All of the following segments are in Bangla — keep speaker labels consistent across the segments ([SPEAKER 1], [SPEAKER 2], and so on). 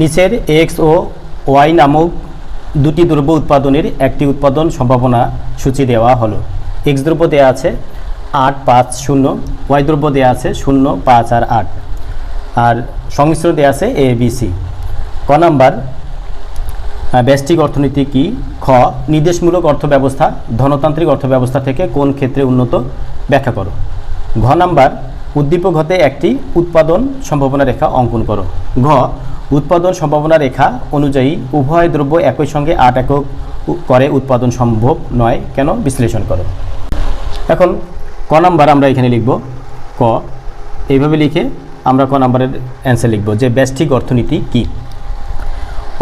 [SPEAKER 1] নিচের এক্স ও ওয়াই নামক দুটি দ্রব্য উৎপাদনের একটি উৎপাদন সম্ভাবনা সূচি দেওয়া হলো। এক্স দ্রব্য দেওয়া আছে আট পাঁচ শূন্য ওয়াই দ্রব্য দেওয়া আছে শূন্য পাঁচ আর আট। আর সংমিশ্রণ দেওয়া আছে এ বি সি ক নাম্বার ব্যষ্টিক অর্থনীতি কি? খ, নির্দেশমূলক অর্থব্যবস্থা, ধনতান্ত্রিক অর্থব্যবস্থা থেকে কোন ক্ষেত্রে উন্নত? ব্যাখ্যা করো। ঘ নাম্বার উদ্দীপক হতে একটি উৎপাদন সম্ভাবনা রেখা অঙ্কন করো। ঘ, উৎপাদন সম্ভাবনা রেখা অনুযায়ী উভয় দ্রব্য একই সঙ্গে আট একক করে উৎপাদন সম্ভব নয়, কেন বিশ্লেষণ করো। এখন ক নাম্বার আমরা এখানে লিখব। ক এইভাবে লিখে আমরা ক নাম্বারের অ্যান্সার লিখব যে ব্যষ্টিক অর্থনীতি কী?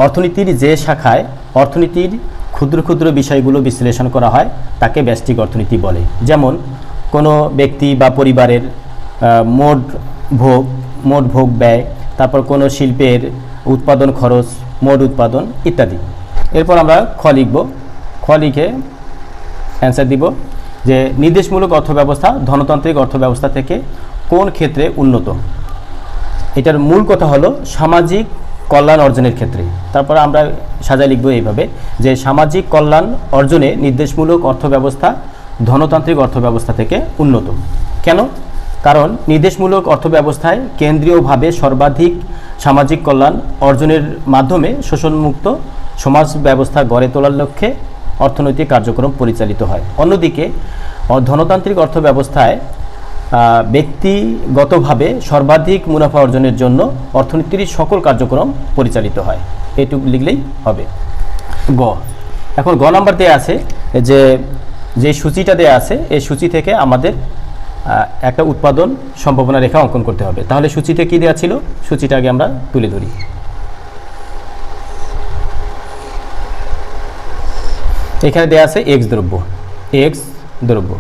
[SPEAKER 1] অর্থনীতির যে শাখায় অর্থনীতির ক্ষুদ্র ক্ষুদ্র বিষয়গুলো বিশ্লেষণ করা হয়, তাকে ব্যষ্টিক অর্থনীতি বলে। যেমন কোনো ব্যক্তি বা পরিবারের মোট ভোগ মোট ভোগ ব্যয়, তারপর কোনো শিল্পের উৎপাদন খরচ, মোট উৎপাদন ইত্যাদি। এরপর আমরা খ লিখব। খ লিখে অ্যান্সার দিব যে নির্দেশমূলক অর্থব্যবস্থা, ধনতান্ত্রিক অর্থব্যবস্থা থেকে কোন ক্ষেত্রে উন্নত? এটার মূল কথা হলো সামাজিক কল্যাণ অর্জনের ক্ষেত্রে। তারপর আমরা সাজায় লিখব এইভাবে যে সামাজিক কল্যাণ অর্জনে নির্দেশমূলক অর্থব্যবস্থা, ধনতান্ত্রিক অর্থব্যবস্থা থেকে উন্নত। কেন? কারণ নির্দেশমূলক অর্থব্যবস্থায় কেন্দ্রীয়ভাবে সর্বাধিক সামাজিক কল্যাণ অর্জনের মাধ্যমে শোষণমুক্ত সমাজ ব্যবস্থা গড়ে তোলার লক্ষ্যে অর্থনৈতিক কার্যক্রম পরিচালিত হয়। অন্যদিকে, ধনতান্ত্রিক অর্থব্যবস্থায় ব্যক্তিগতভাবে সর্বাধিক মুনাফা অর্জনের জন্য অর্থনীতির সকল কার্যক্রম পরিচালিত হয়। এটুকু লিখলেই হবে। গ। এখন গ নাম্বার দেওয়া আছে যে যে সূচিটা দেওয়া আছে, এই সূচি থেকে আমাদের একটা উৎপাদন সম্ভাবনা রেখা অঙ্কন করতে হবে। তাহলে সূচিতে কি দেওয়া ছিল? সূচিটা আগে আমরা তুলে ধরি। এখানে দেওয়া আছে এক্স দ্রব্য। এক্স দ্রব্য।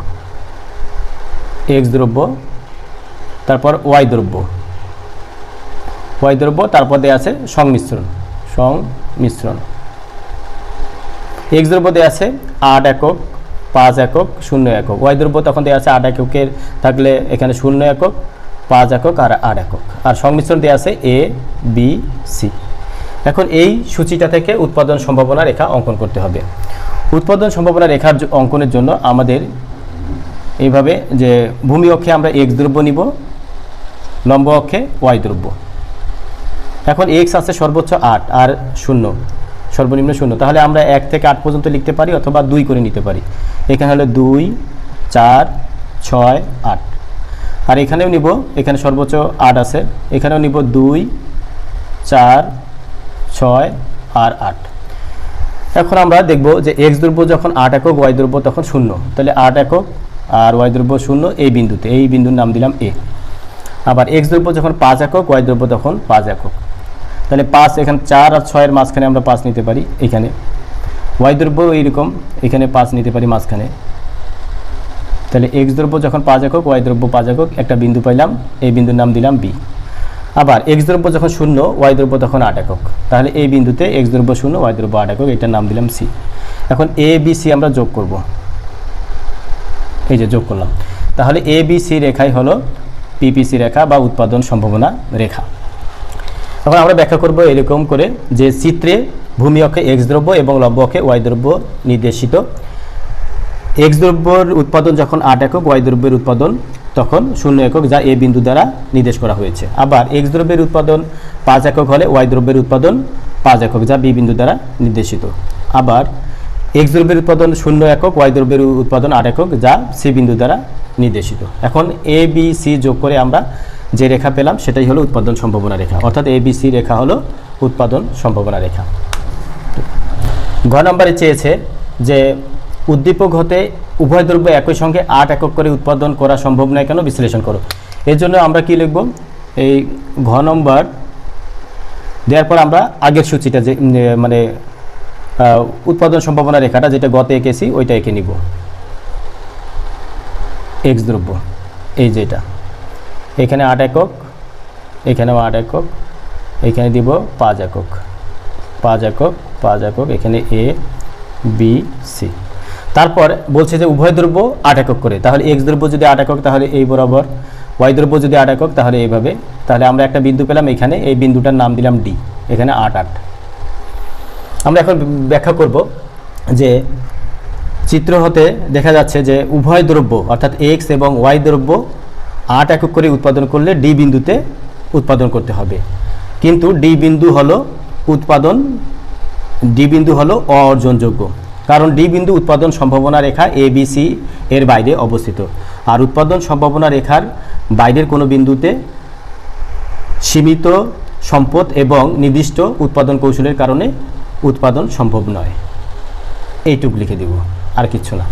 [SPEAKER 1] এক্স দ্রব্য, তারপর ওয়াই দ্রব্য। ওয়াই দ্রব্য, তারপর দেওয়া আছে সংমিশ্রণ। সংমিশ্রণ। এক্স দ্রব্য দেওয়া আছে আট একক পাঁচ একক, শূন্য একক। ওয়াই দ্রব্য তখন দেওয়া আছে আট এককের, থাকলে এখানে শূন্য একক, পাঁচ একক আর আট একক। আর সংমিশ্রণ দেওয়া আছে এ বি সি এখন এই সূচিটা থেকে উৎপাদন সম্ভাবনা রেখা অঙ্কন করতে হবে। উৎপাদন সম্ভাবনা রেখার অঙ্কনের জন্য আমাদের এইভাবে যে ভূমি অক্ষে আমরা এক্স দ্রব্য নিব, লম্ব অক্ষে ওয়াই দ্রব্য এখন এক্স আছে সর্বোচ্চ আট আর শূন্য। সর্বনিম্ন শূন্য। তাহলে আমরা এক থেকে আট পর্যন্ত লিখতে পারি অথবা দুই করে নিতে পারি। এখানে হলো দুই, চার, ছয়, আট। আর এখানেও নিব, এখানে সর্বোচ্চ আট আছে। এখানেও নিব দুই, চার, ছয় আর আট। এখন আমরা দেখব যে এক্স দ্রব্য যখন আট একক ওয়াই দ্রব্য তখন শূন্য। তাহলে আট একক আর ওয়াই দ্রব্য শূন্য এই বিন্দুতে। এই বিন্দুর নাম দিলাম এ আবার এক্স দ্রব্য যখন পাঁচ একক ওয়াই দ্রব্য তখন পাঁচ একক। তাহলে পাঁচ, এখানে চার আর ছয়ের মাঝখানে আমরা পাঁচ নিতে পারি এখানে। ওয়াই দ্রব্য এইরকম, এখানে পাঁচ নিতে পারি মাঝখানে। তাহলে এক্স দ্রব্য যখন পাঁচ একক, ওয়াই দ্রব্য পাঁচ একক, একটা বিন্দু পাইলাম, এই বিন্দুর নাম দিলাম বি আবার এক্স দ্রব্য যখন শূন্য, ওয়াই দ্রব্য তখন আট একক। তাহলে এই বিন্দুতে এক্স দ্রব্য শূন্য, ওয়াই দ্রব্য আট একক, এটার নাম দিলাম সি এখন এ বি সি আমরা যোগ করব। এই যে যোগ করলাম। তাহলে এ বি সি রেখাই হলো পিপিসি রেখা বা উৎপাদন সম্ভাবনা রেখা। এখন আমরা ব্যাখ্যা করব এরকম করে যে চিত্রে ভূমি অক্ষে এক্স দ্রব্য এবং লব্য অক্ষে ওয়াই দ্রব্য নির্দেশিত। এক্স দ্রব্যর উৎপাদন যখন আট একক ওয়াই দ্রব্যের উৎপাদন তখন শূন্য একক, যা এ বিন্দু দ্বারা নির্দেশ করা হয়েছে। আবার এক্স দ্রব্যের উৎপাদন পাঁচ একক হলে ওয়াই দ্রব্যের উৎপাদন পাঁচ একক, যা বি বিন্দু দ্বারা নির্দেশিত। আবার এক্স দ্রব্যের উৎপাদন শূন্য একক ওয়াই দ্রব্যের উৎপাদন আট একক, যা সি বিন্দু দ্বারা নির্দেশিত। এখন এ বি সি যোগ করে আমরা যে রেখা পেলাম, সেটাই হলো উৎপাদন সম্ভাবনা রেখা। অর্থাৎ এ বি সি রেখা হলো উৎপাদন সম্ভাবনা রেখা। ঘ নম্বরে চেয়েছে যে উদ্দীপক হতে উভয় দ্রব্য একই সঙ্গে আট একক করে উৎপাদন করা সম্ভব নয় কেন? বিশ্লেষণ করো। এর জন্য আমরা কি লিখব? এই ঘ নম্বর, দেওয়ার পর আমরা আগের সূচিটা যে মানে উৎপাদন সম্ভাবনা রেখাটা যেটা গতে এঁকেছি ওইটা এঁকে নিব। এক্স দ্রব্য, এই যেটা এখানে আট একক, এখানেও আট একক, এখানে দিব পাঁচ একক। পাঁচ একক পাঁচ একক, এখানে এ বি সি তারপর বলছে যে উভয় দ্রব্য আট একক করে। তাহলে এক্স দ্রব্য যদি আট একক, তাহলে এই বরাবর। ওয়াই দ্রব্য যদি আট একক, তাহলে এইভাবে। তাহলে আমরা একটা বিন্দু পেলাম এখানে, এই বিন্দুটার নাম দিলাম ডি এখানে আট আট। আমরা এখন ব্যাখ্যা করব যে চিত্র হতে দেখা যাচ্ছে যে উভয় দ্রব্য, অর্থাৎ এক্স এবং ওয়াই দ্রব্য আট একক করে উৎপাদন করলে ডি বিন্দুতে উৎপাদন করতে হবে। কিন্তু ডি বিন্দু হলো উৎপাদন ডি বিন্দু হলো অর্জনযোগ্য। কারণ ডি বিন্দু উৎপাদন সম্ভাবনা রেখা এ বি সি এর বাইরে অবস্থিত। আর উৎপাদন সম্ভাবনা রেখার বাইরের কোনো বিন্দুতে সীমিত সম্পদ এবং নির্দিষ্ট উৎপাদন কৌশলের কারণে উৎপাদন সম্ভব নয়। এইটুক লিখে দিব আর কিচ্ছু না।